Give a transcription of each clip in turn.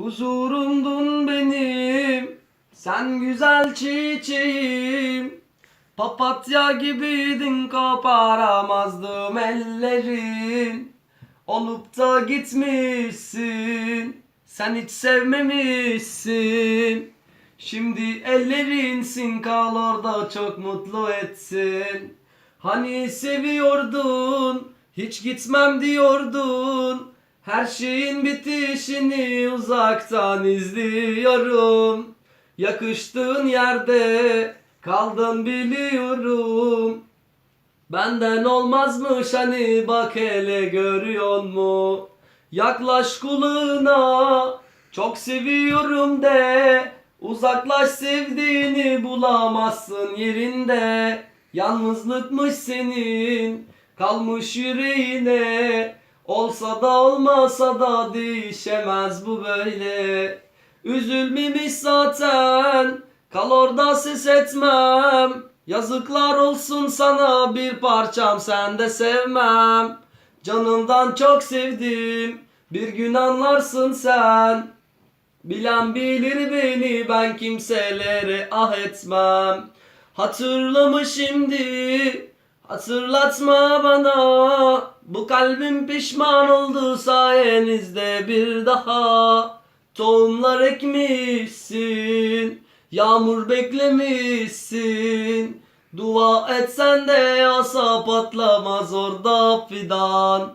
Huzurumdun benim, sen güzel çiçeğim. Papatya gibiydin koparamazdım ellerin. Olup da gitmişsin, sen hiç sevmemişsin. Şimdi ellerinsin kal orada çok mutlu etsin. Hani seviyordun, hiç gitmem diyordun. Her şeyin bitişini uzaktan izliyorum. Yakıştığın yerde kaldın biliyorum. Benden olmazmış hani bak hele görüyor mu? Yaklaş kulağına çok seviyorum de Uzaklaş sevdiğini bulamazsın yerinde Yalnızlıkmış senin kalmış yüreğine Olsa da olmasa da değişemez bu böyle. Üzülmemiş zaten kal orada ses etmem. Yazıklar olsun sana bir parçam sen de sevmem. Canımdan çok sevdim bir gün anlarsın sen. Bilen bilir beni ben kimselere ah etmem. Hatırlama şimdi hatırlatma bana Bu kalbim pişman oldu sayenizde bir daha. Tohumlar ekmişsin Yağmur beklemişsin. Dua etsen de yasa patlamaz orada fidan.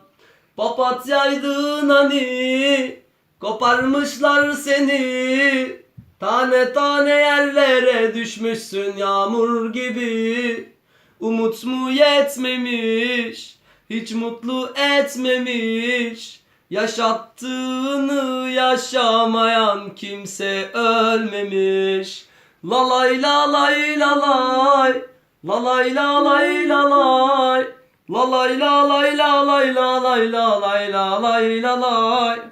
Papatyaydın hani Koparmışlar seni. Tane tane yerlere düşmüşsün yağmur gibi Umut mu yetmemiş Hiç mutlu etmemiş Yaşattığını yaşamayan kimse ölmemiş La lay la lay la lay La lay la lay la lay La